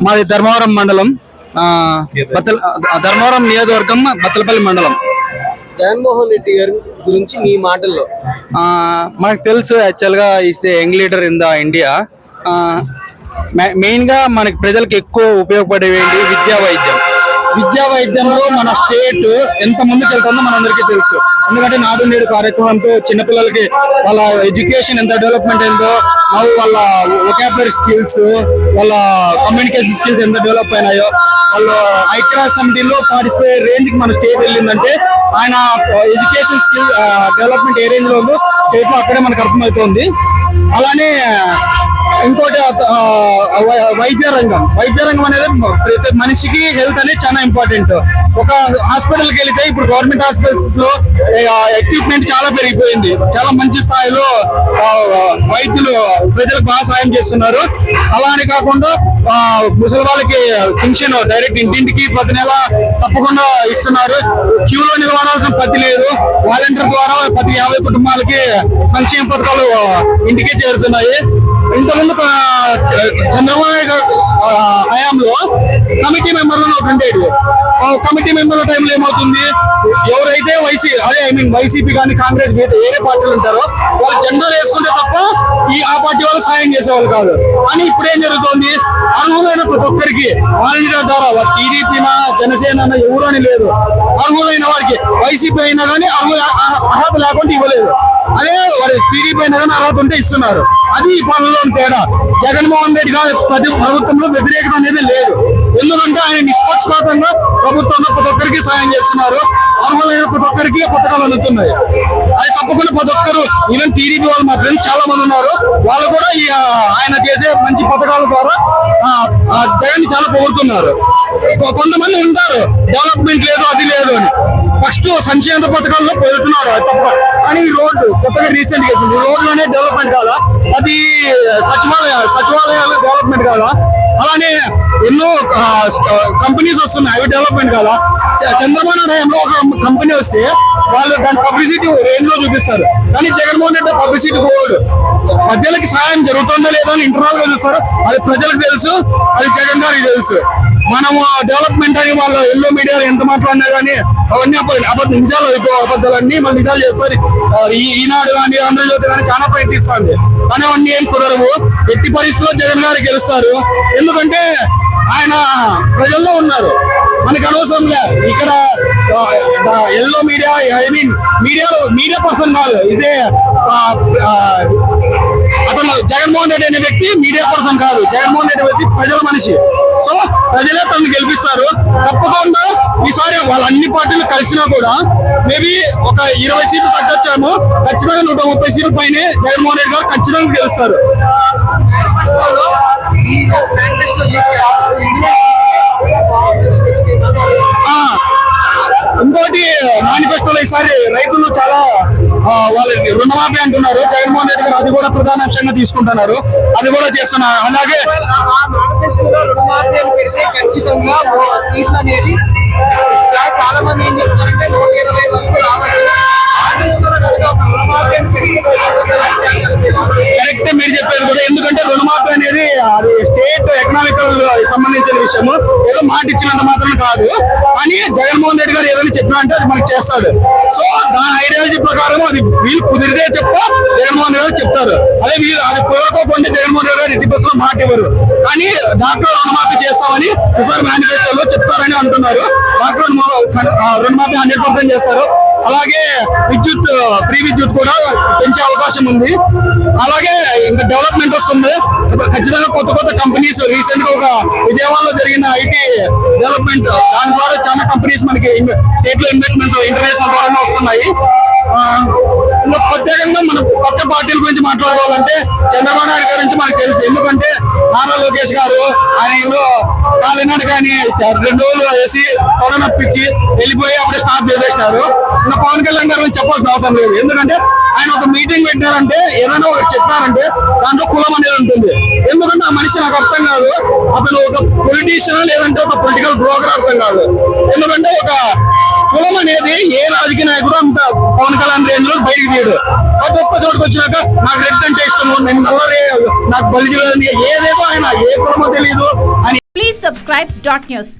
మాది ధర్మవరం మండలం ఆ, బత్తల ధర్మవరం నియోజకవర్గం బత్తలపల్లి మండలం. జగన్మోహన్ రెడ్డి గారి గురించి మీ మాటల్లో. ఆ, మనకు తెలుసు యాక్చువల్గా is young leader in the India మెయిన్గా మనకి ప్రజలకు ఎక్కువ ఉపయోగపడేవి ఏంటి? విద్యా వైద్యం. విద్యా వైద్యంలో మన స్టేట్ ఎంత ముందుకు వెళ్తుందో మనందరికీ తెలుసు. ఎందుకంటే నాడు నేడు కార్యక్రమంతో చిన్నపిల్లలకి వాళ్ళ ఎడ్యుకేషన్ ఎంత డెవలప్మెంట్ అయిందో వాళ్ళ ఒకాబులరీ స్కిల్స్ వాళ్ళ కమ్యూనికేషన్ స్కిల్స్ ఎంత డెవలప్ అయినాయో వాళ్ళు ఐక్యరాజ్య సమిటీలో పార్టిసిపేట్ రేంజ్కి మన స్టేట్ వెళ్ళిందంటే ఆయన ఎడ్యుకేషన్ స్కిల్ డెవలప్మెంట్ ఏ రేంజ్లో ఉందో స్టేట్లో అక్కడే మనకు అర్థమవుతోంది. అలానే ఇంకోటి వై- వైద్య రంగం. వైద్య రంగం అనేది ప్రతి మనిషికి హెల్త్ అనేది చాలా ఇంపార్టెంట్. ఒక హాస్పిటల్కి వెళితే ఇప్పుడు గవర్నమెంట్ హాస్పిటల్స్లో ఎక్విప్మెంట్ చాలా పెరిగిపోయింది. చాలా మంచి స్థాయిలో వైద్యులు ప్రజలకు బాగా సాయం చేస్తున్నారు. అలానే కాకుండా ముసలి వాళ్ళకి పెన్షన్ డైరెక్ట్ ఇంటింటికి ప్రతి నెల తప్పకుండా ఇస్తున్నారు. క్యూలో నిలబడాల్సిన పత్తి లేదు. వాలంటీర్ ద్వారా ప్రతి యాభై కుటుంబాలకి సంక్షేమ పథకాలు ఇంటికే చేరుతున్నాయి. ఇంతకుముందు చంద్రబాబు నాయుడు హయాంలో కమిటీ మెంబర్లు ఒకటి ఉండేది కమిటీ మెంబర్ల టైంలో ఏమవుతుంది? ఎవరైతే వైసీ అదే ఐ మీన్ వైసీపీ కానీ కాంగ్రెస్ మీద వేరే పార్టీలు ఉంటారో వాళ్ళు జెండా వేసుకుంటే తప్ప ఈ ఆ పార్టీ వాళ్ళు సాయం చేసేవాళ్ళు కాదు. అని ఇప్పుడు ఏం జరుగుతోంది? అర్హులైన ప్రతి ఒక్కరికి వాలంటీర్ ద్వారా టీడీపీనా జనసేన ఎవరు అని లేదు. అర్హులైన వారికి వైసీపీ అయినా కానీ అర్హుల అర్హత లేకుండా ఇవ్వలేదు. అదే వారి టీడీపీ అయిన అర్హత ఉంటే ఇస్తున్నారు. అది ఈ పనుల్లో తేడా. జగన్మోహన్ రెడ్డి గారి ప్రతి ప్రభుత్వంలో వ్యతిరేకత అనేది లేదు. ఎందుకంటే ఆయన నిష్పక్షపాతంగా ప్రభుత్వంలో ప్రతి ఒక్కరికి సాయం చేస్తున్నారు. అర్హులైన ప్రతి ఒక్కరికి పథకాలు అందుతున్నాయి. అది తప్పకుండా ప్రతి ఒక్కరు ఈవెన్ టీడీపీ వాళ్ళు మా ఫ్రెండ్స్ చాలా మంది ఉన్నారు. వాళ్ళు కూడా ఈ ఆయన చేసే మంచి పథకాల ద్వారా ఆ, జగన్ చాలా పొగుడుతున్నారు. కొంతమంది ఉంటారు డెవలప్మెంట్ లేదు అది లేదు అని. ఫస్ట్ సంక్షేమ పథకాల్లో పోతున్నారు తప్ప కానీ ఈ రోడ్డు కొత్తగా రీసెంట్గా రోడ్లోనే డెవలప్మెంట్ కాదా అది సచివాలయ సచివాలయాలు డెవలప్మెంట్ కాదా అలానే ఎన్నో కంపెనీస్ వస్తున్నాయి. అవి డెవలప్మెంట్ కాదా చంద్రబాబు నాయుడు ఒక కంపెనీ వస్తే వాళ్ళు దాని పబ్లిసిటీ రేంజ్లో చూపిస్తారు. కానీ జగన్మోహన్ రెడ్డి పబ్లిసిటీ పోడు. ప్రజలకి సాయం జరుగుతుందో లేదో అని ఇంటర్నల్గా చూస్తారు. అది ప్రజలకు తెలుసు. అది జగన్ గారికి తెలుసు. మనము డెవలప్మెంట్ అని వాళ్ళు ఎల్లో మీడియాలో ఎంత మాట్లాడినా కానీ అవన్నీ అబద్ధం అబద్ధ నిజాలు అయిపో అబద్ధాలన్నీ మళ్ళీ నిజాలు చేస్తారు. ఈ ఈనాడు కానీ ఆంధ్రజ్యోతి కానీ చాలా ప్రయత్నిస్తుంది. కానీ అవన్నీ ఏం కుదరవు. ఎట్టి పరిస్థితుల్లో జగన్ గారు గెలుస్తారు. ఎందుకంటే ఆయన ప్రజల్లో ఉన్నారు. మనకు అనవసరం లే. ఇక్కడ ఎల్లో మీడియా ఐ మీన్ మీడియాలో మీడియా పర్సన్ కాదు. ఇదే అతను జగన్మోహన్ రెడ్డి అనే వ్యక్తి మీడియా పర్సన్ కాదు. జగన్మోహన్ రెడ్డి వ్యక్తి ప్రజల మనిషి. ప్రజలే తనను గెలిపిస్తారు. తప్పకుండా ఈసారి వాళ్ళ అన్ని పార్టీలు కలిసినా కూడా మేబీ ఒక ఇరవై సీట్లు తగ్గొచ్చాము. ఖచ్చితంగా నూట ముప్పై సీట్ల పైన జగన్మోహన్ రెడ్డి గారు ఖచ్చితంగా గెలుస్తారు. ఇంకోటి మేనిఫెస్టోలో ఈసారి రైతులు చాలా ఆ, వాళ్ళ రుణమాఫీ అంటున్నారు. జగన్మోహన్ రెడ్డి గారు అది కూడా ప్రధాన అంశంగా తీసుకుంటున్నారు. అది కూడా చేస్తున్నారు. అలాగే మీరు చెప్పేది కూడా. ఎందుకంటే రుణమాఫీ అనేది అది స్టేట్ ఎకనామికల్ సంబంధించిన విషయము. ఏదో మాట ఇచ్చినంత మాత్రం కాదు. అని జగన్మోహన్ రెడ్డి గారు ఏదైనా చెప్పినా అంటే అది మనకి చేస్తాడు. సో దాని ఐడియాలజీ ప్రకారం అది వీళ్ళు కుదిరితే చెప్త జగన్మోహన్ రెడ్డి గారు చెప్తారు. అదే వీళ్ళు అది కుదరకోకుండా జగన్మోహన్ రెడ్డి గారు ఎట్టి బస్సులో మాట ఇవ్వరు. కానీ డాక్టర్ రుణమాఫీ చేస్తామని ఈసారి మేనిఫెస్టోలో చెప్తారని అంటున్నారు. డాక్టర్ రుణమాఫీ హండ్రెడ్ పర్సెంట్ చేస్తారు. అలాగే విద్యుత్ ఫ్రీ విద్యుత్ కూడా పెంచే అవకాశం ఉంది. అలాగే ఇంకా డెవలప్మెంట్ వస్తుంది. ఖచ్చితంగా కొత్త కొత్త కంపెనీస్ రీసెంట్గా ఒక విజయవాడలో జరిగిన ఐటీ డెవలప్మెంట్ దాని ద్వారా చాలా కంపెనీస్ మనకి స్టేట్లో ఇన్వెస్ట్మెంట్ ఇంటర్నేషనల్ ద్వారా వస్తున్నాయి. ఇంకా ప్రత్యేకంగా మనం కొత్త పార్టీల గురించి మాట్లాడుకోవాలంటే చంద్రబాబు నాయుడు గారి గురించి మనకు తెలుసు. ఎందుకంటే నారా లోకేష్ గారు ఆయన ఏదో కాలినాడు కానీ రెండు రోజులు వేసి కొననప్పించి వెళ్ళిపోయి అప్పుడే స్టాప్ చేసేసినారు. ఇంకా పవన్ కళ్యాణ్ గారు చెప్పాల్సిన అవసరం లేదు. ఎందుకంటే ఆయన ఒక మీటింగ్ పెట్టారంటే ఏదైనా ఒకటి చెప్పారంటే దాంట్లో కులం అనేది ఉంటుంది. ఎందుకంటే ఆ మనిషి నాకు అర్థం కాదు. అతను ఒక పొలిటీషియన్ లేదంటే ఒక పొలిటికల్ బ్రోకర్ అర్థం కాదు. ఎందుకంటే ఒక కులం అనేది ఏ రాజకీయ నాయకుడు అంత పవన్ కళ్యాణ్ రేంజ్లో బయటకు తీయడు. ప్రతి ఒక్క చోటుకు వచ్చినాక నాకు రెడ్ అంటే ఇష్టము నేను నల్లరే నాకు బలిజీ ఏదేదో ఆయన ఏ కులమో తెలియదు అని ప్లీజ్ సబ్స్క్రైబ్ డాట్ న్యూస్